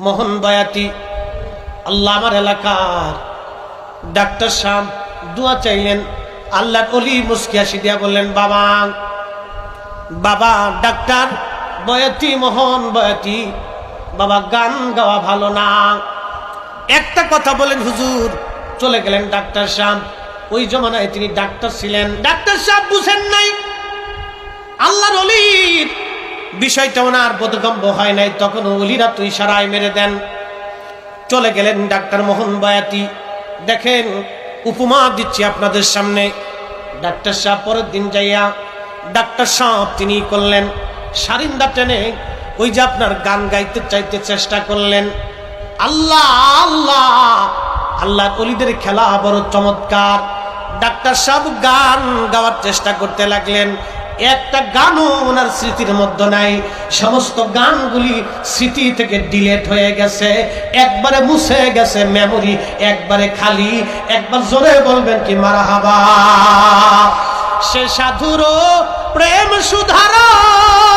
মোহন বয়াতি, আল্লাহ আমার এলাকার ডাক্তার সাহেব দোয়া চাইলেন আল্লাহ অলি মুসকি হাসি দিয়া বললেন, বাবা বাবা, ডাক্তার বয়াতি, মোহন বয়াতি, বাবা, গান গাওয়া ভালো না। একটা কথা বলেন হুজুর, চলে গেলেন ডাক্তার সাহেব। ওই জমানায় তিনি ডাক্তার ছিলেন। ডাক্তার সাহেব বুঝেন নাই। আল্লাহর অলির বিষয়টা ওনার বোধগম্য হয় নাই। তখন অলিরা তুই সারাই মেরে দেন। চলে গেলেন ডাক্তার মোহন বয়াতি। দেখেন, উপমা দিচ্ছি আপনাদের সামনে। ডাক্তার সাহেব পরের দিন যাইয়া ডাক্তার সাহেব তিনি করলেন, সারিন্দা টেনে ওই যে আপনার গান গাইতে চাইতে চেষ্টা করলেন। আল্লাহ আল্লাহ! আল্লাহ অলিদের খেলা বড় চমৎকার। ডাক্তার সাহেব গান গাওয়ার চেষ্টা করতে লাগলেন। একটা গানও ওনার স্মৃতির মধ্যে নাই। সমস্ত গানগুলি স্মৃতি থেকে ডিলেট হয়ে গেছে। একবারে মুছে গেছে মেমোরি একবারে খালি। একবার জোরে বলবেন কি মারা হাবা সে সাধুর প্রেম সুধারণ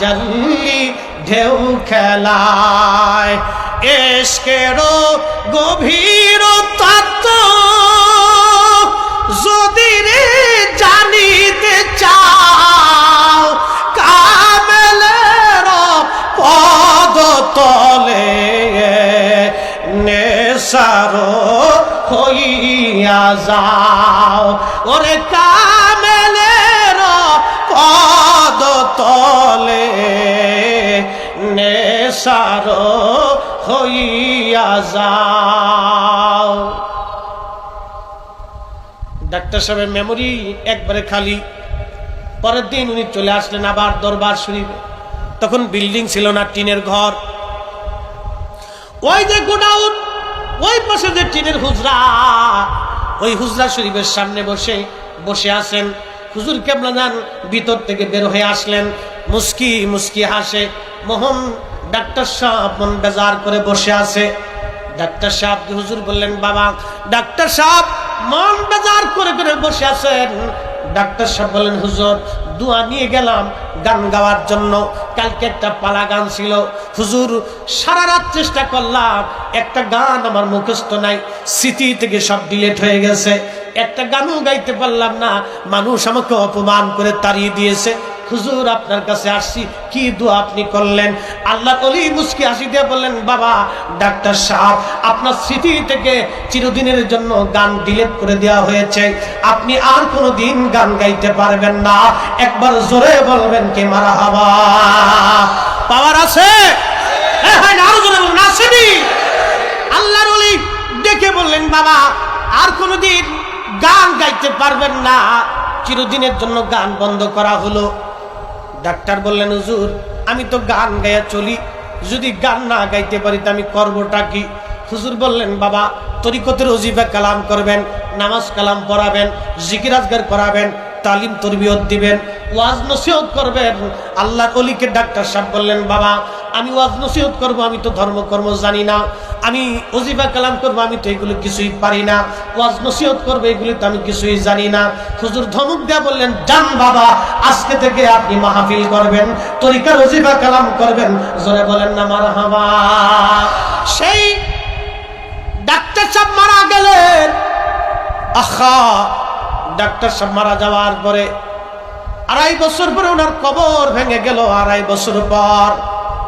তা জল্লি ঢেউ খেলায়। এসকেরও গভীর তত্ত্ব, যদি রে জানিতে চাও, কামেলের পদ তলে নেশার হইয়া যাও। ওরে কামেলের নেশার হইয়া যাও। ডাক্তার সাহেবের মেমোরি একবারে খালি। পরের দিন উনি চলে আসলেন আবার দরবার শরীফে। তখন বিল্ডিং ছিল না, টিনের ঘর। ওই যে গোডাউন, ওই পাশে যে টিনের হুজরা, ওই হুজরা শরীফের সামনে বসে বসে আছেন। হুজুর কেমলা যান ভিতর থেকে বের হয়ে আসলেন। মুস্কি মুস্কি হাসে, মোহন ডাক্তার সাহেব মন বেজার করে বসে আছে। ডাক্তার সাহেব হুজুর বললেন, বাবা, ডাক্তার সাহেব মন বেজার করে করে বসে আছেন। ডাক্তার সাহেব বললেন, হুজুর, দোয়া নিয়ে গেলাম গান গাওয়ার জন্য। কালকে একটা পালা গান ছিল। হুজুর, সারা রাত চেষ্টা করলাম, একটা গান আমার মুখস্থ নাই, স্মৃতি থেকে সব ডিলেট হয়ে গেছে। একটা গানও গাইতে পারলাম না, মানুষ আমাকে অপমান করে তাড়িয়ে দিয়েছে। হুজুর, আপনার কাছে আসছি। কি দোয়া আপনি করলেন? আল্লাহ অলি মুসকি হাসি দিয়ে বললেন, বাবা, ডাক্তার সাহেব, আপনার স্মৃতি থেকে চিরদিনের জন্য গান ডিলেট করে দেওয়া হয়েছে। আপনি আর কোনো দিন গান গাইতে পারবেন না। একবার জোরে বলবেন কি মারা হাবা। পাওয়ার আছে? আল্লাহর ডেকে বললেন, বাবা, আর কোনোদিন গান গাইতে পারবেন না। চিরদিনের জন্য গান বন্ধ করা হলো। ডাক্তার বললেন, হুজুর, আমি তো গান গাইয়া চলি। যদি গান না গাইতে পারি তো আমি করবোটা কি? হুজুর বললেন, বাবা, তরিকতের অজিফা কালাম করবেন, নামাজ কালাম পড়াবেন, জিকির আজগার করাবেন, তালিম তরবিয়ত দিবেন, ওয়াজ নসিহত করবেন। আল্লাহ অলিকে ডাক্তার সাহেব বললেন, বাবা, আমি ওয়াজ নসিহত করব, আমি তো ধর্মকর্ম জানি না। আমি অজিফা কালাম করব, আমি তো এগুলো কিছুই পারি না। ওয়াজ নসিহত করব, এগুলি তো আমি কিছুই জানি না। হুজুর ধমক দেয়া বললেন যান বাবা, আজকে থেকে আপনি মাহফিল করবেন, তরিকার অজিফা কালাম করবেন। জোরে বলেন না মারা হাবা সেই ডাক্তার সাহেব মারা গেলেন। আহা, ডাক্তার সাহেব মারা যাওয়ার পরে আড়াই বছর পরে ওনার কবর ভেঙে গেল, আড়াই বছর পর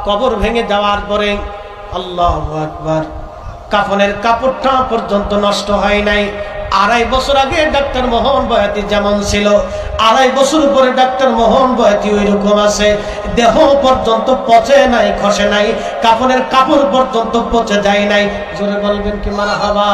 কবর ভেঙে যাওয়ার পরে আল্লাহ আকবার। কাফনের কাপড়টা পর্যন্ত নষ্ট হয় নাই। আড়াই বছর আগে ডাক্তার মোহন বয়াতি যেমন ছিল, আড়াই বছর পরে ডাক্তার মোহন বয়াতি ওই রকম আছে। দেহ পর্যন্ত পচে নাই, খসে নাই কাপড়ের কাপড় পর্যন্ত পচে যায় নাই। জোরে বলবেন কি মারা হবা